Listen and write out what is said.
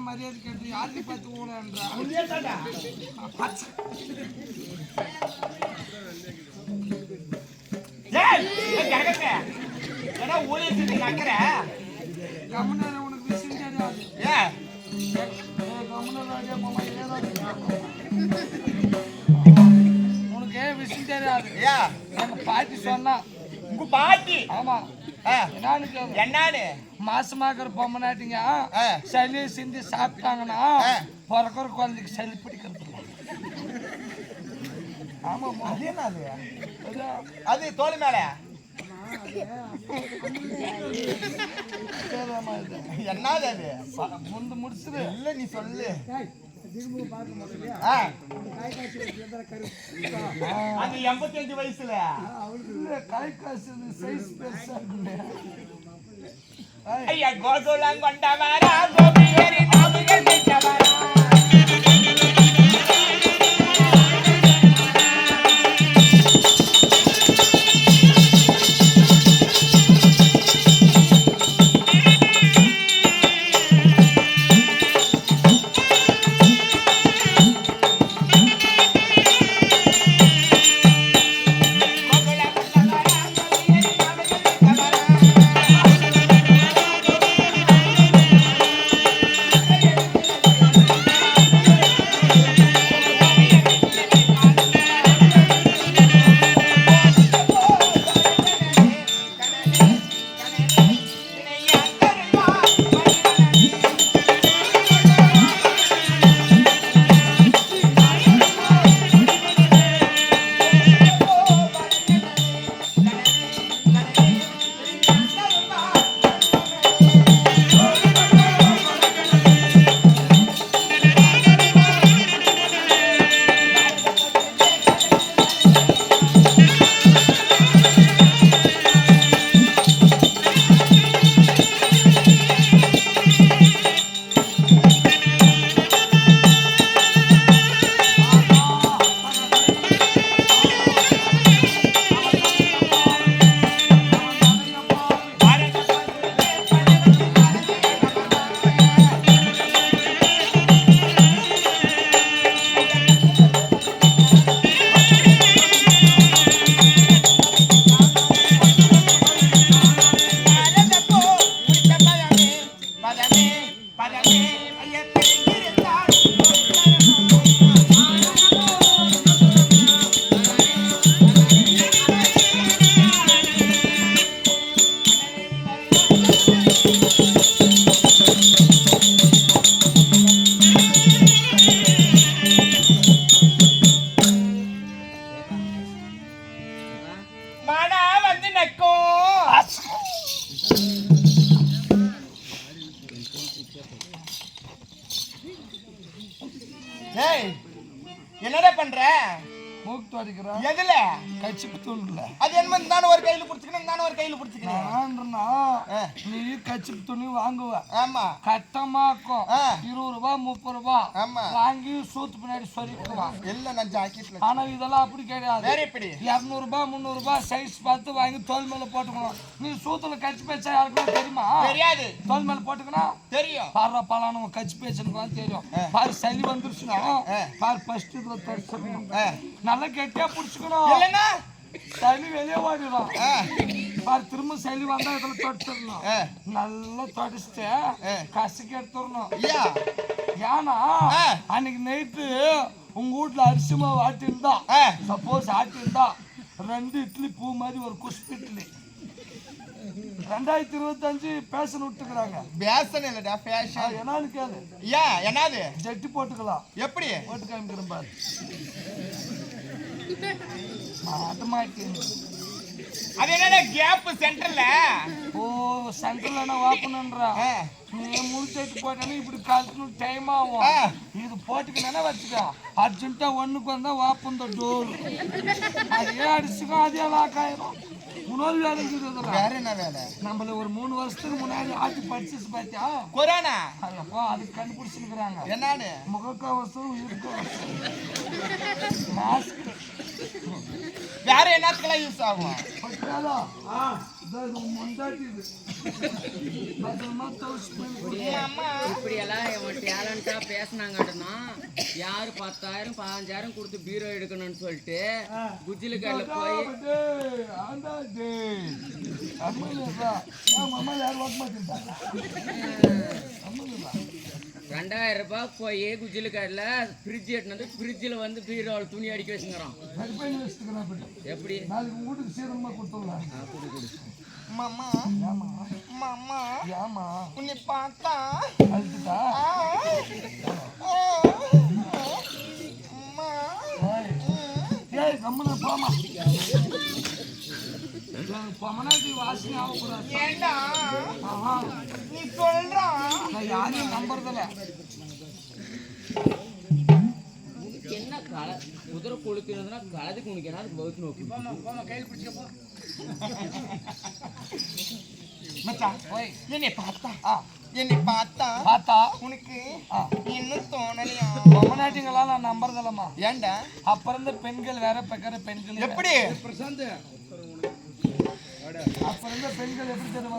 மரியாதை கேட்டு யாருக்கு பார்த்து ஊனன்றா ஊழியர் நக்கிற கம்முனர் உனக்கு விஷயம் தெரியாது. ஏ. கம்முனர் அடியா மாமா உனக்கு விஷயம் தெரியாது? ஏ. எங்க பாட்டி சொன்னா உங்க பாட்டி. ஆமா. என்னன்னு பொம்மநாட்டிங்க ஆ. சளி சிந்தி சாப்பிட்டாங்கன்னா. பிறக்கிற குழந்தைக்கு சளி பிடிக்கிறது. ஆமாம்மா அது என்னது அதான். அது தோல் மேல. என்னது அது? முந்து முடிச்சுது இல்ல நீ சொல்லு. ஆ, அந்த எண்பத்தஞ்சு வயசுல. இல்ல, கை காசு சைஸ் பெருசா இருக்குல்ல. ஏய், ஐயா கோகுலம் கொண்டவரா கோபியரி நாவுகள் பெற்றவரா என்னடா பண்ற? மூக்கு துடைக்கிறான். எதுல? அது என்ன ஒரு கையில புடிச்சுக்கணும் தானே ஒரு கையில ஆ. நீ கச்சிப்பு துணி வாங்குவ. ஆமா. கட்டமாக்கும். இருபது ரூபாய் முப்பது ரூபாய் ஆமா. வாங்கி சூத்து பின்னாடி சொரிக்குவான் எல்லாம் நான் ஜாக்கெட்ல ஆனா இதெல்லாம் அப்படி கிடையாது. வேற எப்படி? இரநூறு ரூபாய் முந்நூறு ரூபாய் சைஸ் பார்த்து வாங்கி தோல் மேல போட்டுக்கணும். நீ சூத்துல கச்சி பேச்சா யாருக்குன்னா தெரியுமா? தெரியாது. தோல் மேல போட்டுக்கணும். தெரியும். பாரு பலான கச்சி பேச்சுன்னு தெரியும். பாரு சளி வந்துருச்சுன்னா பாரு ஃபர்ஸ்ட் இதுல. நல்லா கெட்டியா புடிச்சுக்கணும். இல்லைன்னா சளி வெளியே ஓடிடும் பாரு திரும்ப சளி வந்தா இதுல தொடச்சிடணும். நல்லா தொடச்சிட்டு கசக்கி எடுத்துடணும். ஏன்னா. அன்னைக்கு நைட்டு உங்க வீட்ல அரிசி மாவு ஆட்டியிருந்தா. ஆ. சப்போஸ் ஆட்டியிருந்தா ரெண்டு இட்லி பூ மாதிரி ஒரு குஷ்பு இட்லி. ரெண்டாயிரத்தி இருபத்தஞ்சு பேஷன் விட்டுக்கிறாங்க. பேசன் இல்லடா ஃபேஷன் என்னன்னு கேளு. ஐயா என்னது? ஜட்டி போட்டுக்கலாம். எப்படி? போட்டு காமிக்கிறேன் பாரு. 啊，都卖给。அது என்னடா கேப் சென்டர்ல ஓ சென்ட்ரல் வாப்பணுன்றா ஆ. நீ முடிச்சட்டு போட்டேன்னா இப்படி கழுத்தணும் டைம் ஆகும். இது போட்டுக்கணும்னா வச்சுக்க? அர்ஜென்ட்டா ஒண்ணுக்கு வந்தா வாப்பந்த டோர் அதே அடிச்சுக்கும் அதே லாக் ஆயிரும் இன்னொரு வேலை. வேற என்ன வேலை? நம்மள ஒரு மூணு வருஷத்துக்கு முன்னாடி ஆட்சி படிச்சு பார்த்தியா கொரோனா? அப்போ அதுக்கு கண்டுபிடிச்சிருக்கிறாங்க. என்னன்னு முகக்கவசம் உயிர்கவசம் மாஸ்க் வேற என்னத்துக்கெல்லாம் யூஸ் ஆகும் பட்டாலா அதான் இது உன் பொண்டாட்டி இது. பத்திரமா துவைச்சு போய் கொடு. மாமா இப்படி எல்லாம் இவன் டேலண்டா பேசினாங்கன்னா யாரு பத்தாயிரம் பதினஞ்சாயிரம் கொடுத்து பீரோ எடுக்கணும்னு சொல்லிட்டு குஜிலு கடையில போய் அம்மா யாரும். ரெண்டாயிரம் ரூபாய் போய் குஜிலு கடையில ஃப்ரிட்ஜ் வந்து ஃப்ரிட்ஜில் வந்து பீரோவில் துணி அடிக்க அப்படி. எப்படி வீட்டுக்கு சீக்கிரமா கொடுத்துடலாம். மாமா? மாமா? உன்னை பார்த்தா அம்மா ஏய். எனக்கு பொமனாட்டி வாசனை ஆகக்கூடாது. ஏண்டா? ஆஹா, நீ சொல்றா. நான் யாரையும் நம்புறதில்ல. உனக்கு என்ன கலை குதிரை கொளுத்துனதுன்னா கலதுக்கு உனக்கு என்ன பகுத்து நோக்கு. மச்சான் ஓய், என்னை பார்த்தா? என்னை பார்த்தா? பார்த்தா? உனக்கு இன்னும் தோணலையா? பொமனாட்டிங்கெல்லாம் நான் நம்புறதில்லம்மா. ஏண்டா? அப்புறம் பெண்கள் வேற பெக்கிற பெண்கள். எப்படி? அப்புறம் இந்த பெண்கள் எப்படி தெரியுமா